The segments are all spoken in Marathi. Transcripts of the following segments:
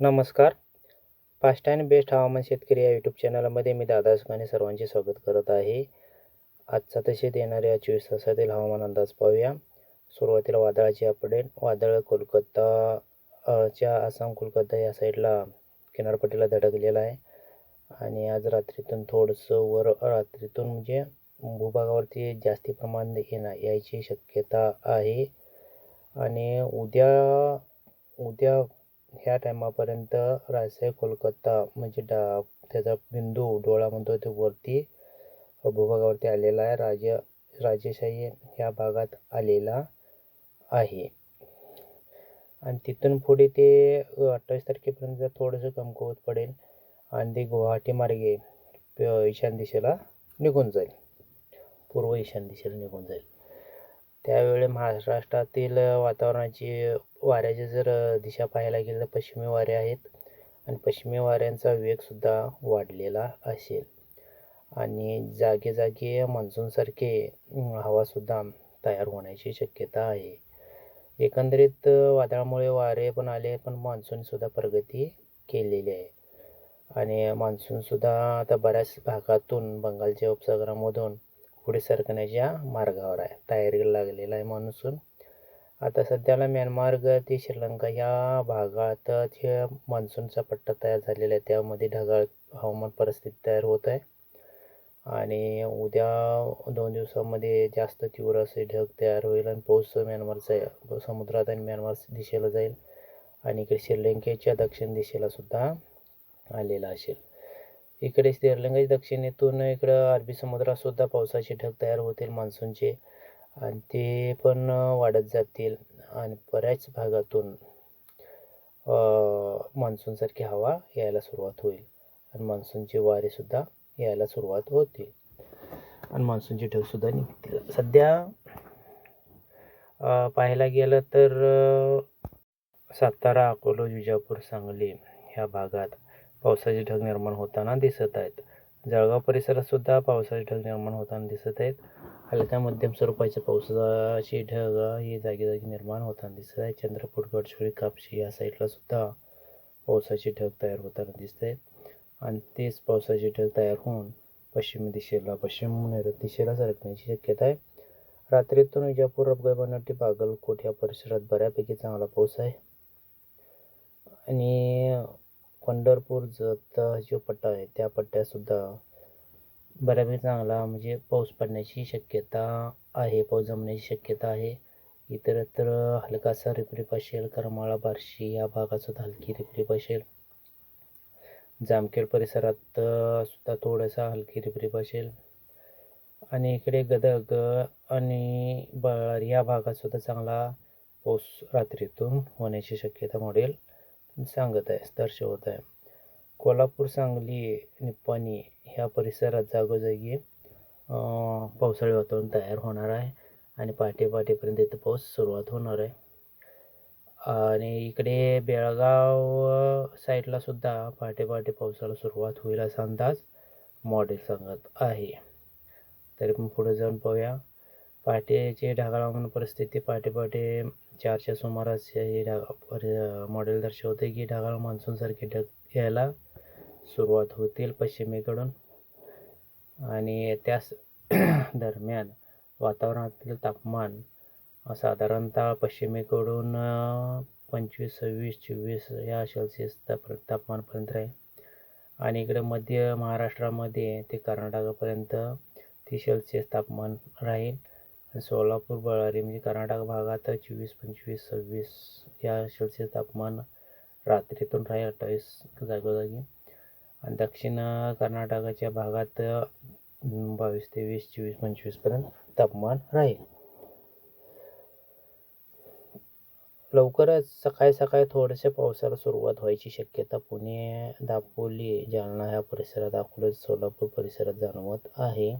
नमस्कार. फास्ट अँड बेस्ट हवामान शेतकरी या यूट्यूब चॅनलमध्ये मी दादा सुखाने सर्वांचे स्वागत करत आहे. आजचा तसेच येणाऱ्या चोवीस तासातील हवामान अंदाज पाहूया. सुरुवातीला वादळाची अपडेट वादळ कोलकाता च्या आसाम कोलकाता या साईडला किनारपट्टीला धडकलेलं आहे. आणि आज रात्रीतून थोडंसं वर रात्रीतून म्हणजे भूभागावरती जास्ती प्रमाणात येणार यायची शक्यता आहे. आणि उद्या उद्या ह्या टायमापर्यंत राजशाही कोलकत्ता म्हणजे डा त्याचा बिंदू डोळा म्हणतो ते वरती भूभागावरती आलेला आहे. राज राजेशाही ह्या भागात आलेला आहे. आणि तिथून पुढे ते अठ्ठावीस तारखेपर्यंत थोडंसं कमकुवत पडेल आणि ते गुवाहाटी मार्गे ईशान दिशेला निघून जाईल. पूर्व ईशान दिशेला निघून जाईल. त्यावेळी महाराष्ट्रातील वातावरणाची वाऱ्याची जर दिशा पाहायला गेलं तर पश्चिमी वारे आहेत. आणि पश्चिमी वाऱ्यांचा वेगसुद्धा वाढलेला असेल. आणि जागे मान्सूनसारखे हवासुद्धा तयार होण्याची शक्यता आहे. एकंदरीत वादळामुळे वारे पण आले पण मान्सूनसुद्धा प्रगती केलेली आहे. आणि मान्सूनसुद्धा आता बऱ्याच भागातून बंगालच्या उपसागरामधून पुढे सरकण्याच्या मार्गावर आहे. तयारीला लागलेला आहे मान्सून आता सध्याला म्यानमार ते श्रीलंका ह्या भागात जे मान्सूनचा पट्टा तयार झालेला आहे. त्यामध्ये ढगाळ हवामान परिस्थिती तयार होत आहे. आणि उद्या दोन दिवसामध्ये जास्त तीव्र असे ढग तयार होईल आणि पाऊस म्यानमारचा समुद्रात आणि म्यानमार दिशेला जाईल. आणि इकडे श्रीलंकेच्या दक्षिण दिशेला सुद्धा आलेला असेल. इकडे श्रीलंकेच्या दक्षिणेतून इकडं अरबी समुद्रात सुद्धा पावसाचे ढग तयार होतील मान्सूनचे. आणि ते पण वाढत जातील. आणि बऱ्याच भागातून मान्सूनसारखी हवा यायला सुरुवात होईल. आणि मान्सूनचे वारेसुद्धा यायला सुरुवात होतील. आणि मान्सूनचे ढगसुद्धा निघतील. सध्या पाहायला गेलं तर सातारा अकोला विजापूर सांगली ह्या भागात पावसाचे ढग निर्माण होताना दिसत आहेत. जळगाव परिसरात सुद्धा पावसाचे ढग निर्माण होताना दिसत आहेत. हलक्या मध्यम स्वरूपाचे पावसाचे ढग हे जागी जागी निर्माण होताना दिसत आहे चंद्रपूर गडचिरोली कापशी या साईडला सुद्धा पावसाचे ढग तयार होताना दिसत आहेत. आणि तेच पावसाचे ढग तयार होऊन पश्चिम दिशेला पश्चिम नैऋत्य दिशेला सरकण्याची शक्यता आहे. रात्रीतून विजापूर अपघात बनवटी बागलकोट या परिसरात बऱ्यापैकी चांगला पाऊस आहे. आणि पंढरपूर जत जो पट्टा आहे त्या पट्ट्यातसुद्धा बऱ्यापैकी चांगला म्हणजे पाऊस पडण्याची शक्यता आहे पाऊस जमण्याची शक्यता आहे. इतरत्र हलकासा रिपरिप असेल करमाळा बार्शी या भागातसुद्धा हलकी रिपरिप असेल. जामखेड परिसरात सुद्धा थोडासा हलकी रिपरिप असेल. आणि इकडे गदग आणि बळ या भागात सुद्धा चांगला पाऊस रात्रीतून होण्याची शक्यता मॉडेल. सांगत आहे दर्शवत आहे. कोल्हापूर सांगली निप्पाणी ह्या परिसरात जागोजागी पावसाळी वातावरण तयार होणार आहे आणि पहाटे पहाटेपर्यंत इथं पाऊस सुरुवात होणार आहे. आणि इकडे बेळगाव साईडला सुद्धा पहाटे पहाटे पावसाला सुरुवात होईल असा अंदाज मॉडेल सांगत आहे. तरी पण पुढे जाऊन पाहूया. पहाटेचे ढगाळ म्हणून परिस्थिती पहाटे पहाटे चारच्या सुमारास हे ढग मॉडेल दर्शवते की ढगाळ मान्सूनसारखे ढग यायला सुरुवात होतील पश्चिमेकडून. आणि त्याच दरम्यान वातावरणातील तापमान साधारणतः पश्चिमेकडून पंचवीस सव्वीस चोवीस या सेल्सिअस ताप तापमानपर्यंत राहील. आणि इकडे मध्य महाराष्ट्रामध्ये ते कर्नाटकापर्यंत तीस सेल्सिअस तापमान राहील. सोलापूर बळारी म्हणजे कर्नाटक भागात चोवीस पंचवीस सव्वीस या सेल्सिअस तापमान रात्रीतून राहील अठ्ठावीस जागोजागी. आणि दक्षिण कर्नाटकाच्या भागात बावीस तेवीस चोवीस पंचवीसपर्यंत तापमान राहील. लवकरच सकाळी सकाळी थोड्याशा पावसाला सुरुवात व्हायची शक्यता पुणे दापोली जालना ह्या परिसरात अकोला सोलापूर परिसरात जाणवत आहे.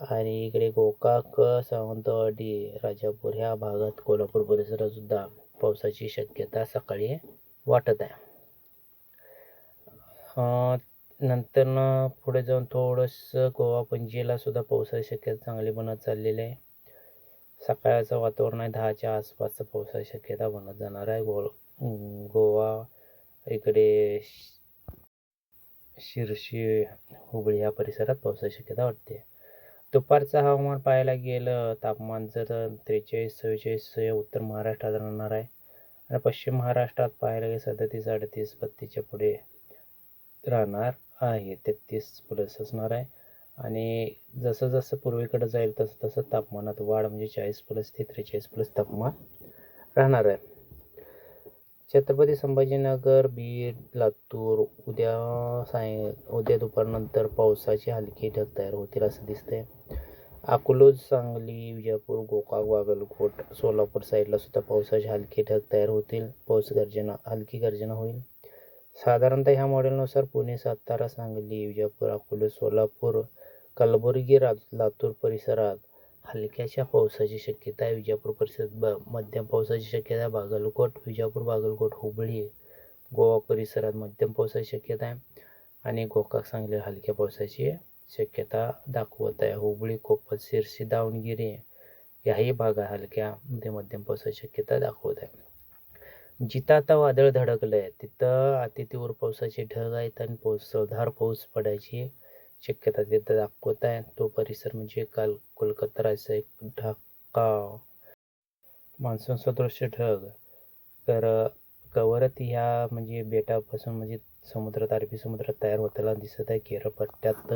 आणि इकडे गोकाक सावंतवाडी राजापूर ह्या भागात कोल्हापूर परिसरात सुद्धा पावसाची शक्यता सकाळी वाटत आहे. नंतर ना पुढे जाऊन थोडंसं गोवा पणजीला सुद्धा पावसाची शक्यता चांगली बनत चाललेली आहे. सकाळचं वातावरण आहे दहाच्या आसपासचं पावसाची शक्यता बनत जाणार आहे. गो गोवा इकडे शिरशी हुबळी या परिसरात पावसाची शक्यता वाटते. दुपारचं हवामान पाहायला गेलं तापमान जर त्रेचाळीस चव्वेचाळीस हे उत्तर महाराष्ट्रात राहणार आहे. आणि पश्चिम महाराष्ट्रात पाहायला गेलं सदतीस अडतीस बत्तीसच्या पुढे राहणार आहे. तेहतीस प्लस असणार आहे. आणि जसं जसं पूर्वेकडे जाईल तसं तसं तापमानात वाढ म्हणजे चाळीस प्लस ते त्रेचाळीस प्लस तापमान राहणार आहे. छत्रपती संभाजीनगर बीड लातूर उद्या साय उद्या दुपारनंतर पावसाची हलकी ढग तयार होतील असं दिसतंय. अकोलोज सांगली विजापूर गोकाक बागलकोट सोलापूर साईडला सुद्धा पावसाचे हलके ढग तयार होतील. पाऊस गर्जना हलकी गर्जना होईल. साधारणतः ह्या मॉडेलनुसार पुणे सातारा सांगली विजापूर अकोले सोलापूर कलबुर्गी रा लातूर परिसरात हलक्याच्या पावसाची शक्यता आहे. विजापूर परिसरात ब मध्यम पावसाची शक्यता आहे. बागलकोट विजापूर बागलकोट हुबळी गोवा परिसरात मध्यम पावसाची शक्यता आहे. आणि गोकाक सांगली हलक्या पावसाची शक्यता दाखवत आहे. हुबळी कोप्पल शिरसी दावणगिरी याही भागात हलक्या ते मध्यम पावसाची शक्यता दाखवत आहे. जिथं आता वादळ धडकलं आहे तिथं अतितीव्र पावसाचे ढग आहेत आणि पावसाधार पाऊस पडायची शक्यता तिथं दाखवत आहे तो परिसर म्हणजे काल कोलकाता राहायचा एक ढाका मान्सून सदृश्य ढग. तर कवरत ह्या म्हणजे बेटापासून म्हणजे समुद्रात अरबी समुद्रात तयार होताना दिसत आहे. केरळ पट्ट्यात